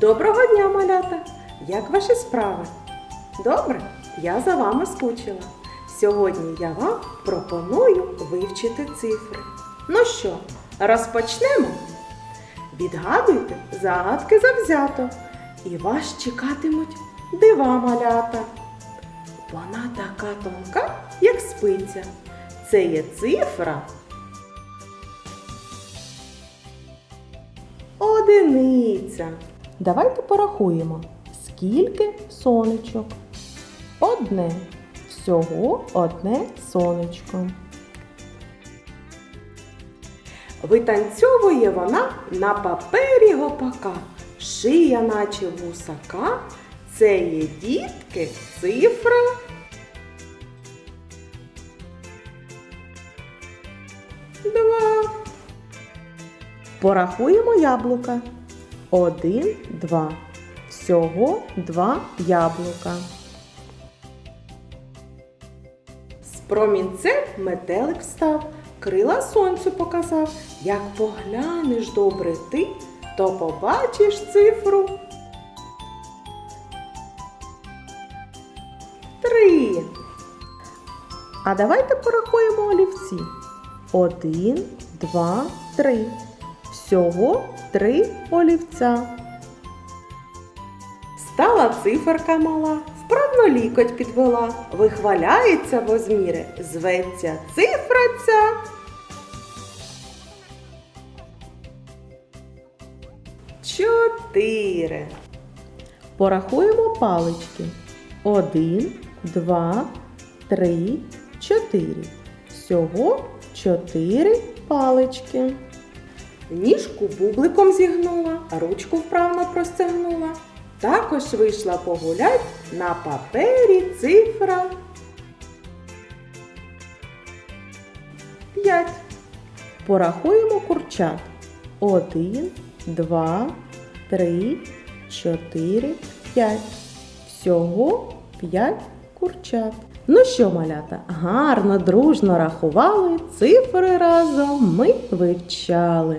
Доброго дня, малята! Як ваші справи? Добре, я за вами скучила. Сьогодні я вам пропоную вивчити цифри. Ну що, розпочнемо? Відгадуйте загадки завзято, і вас чекатимуть дива малята. Вона така тонка, як спиця. Це є цифра. Одиниця. Давайте порахуємо, скільки сонечок. Одне. Всього одне сонечко. Витанцьовує вона на папері гопака, шия, наче вусака. Це є дітки цифра. Два. Порахуємо яблука. Один, два. Всього два яблука. З промінцем метелик встав, крила сонцю показав. Як поглянеш добре ти, то побачиш цифру. Три. А давайте порахуємо олівці. Один, два, три. Всього три олівця. Стала циферка мала, вправно лікоть підвела, вихваляється возміри, зветься цифра ця. Чотири. Порахуємо палички. Один, два, три, чотири. Всього чотири палички. Ніжку бубликом зігнула, ручку вправно простягнула. Також вийшла погулять на папері цифра. П'ять. Порахуємо курчат. Один, два, три, чотири, п'ять. Всього п'ять курчат. Ну що, малята, гарно, дружно рахували, цифри разом ми вивчали.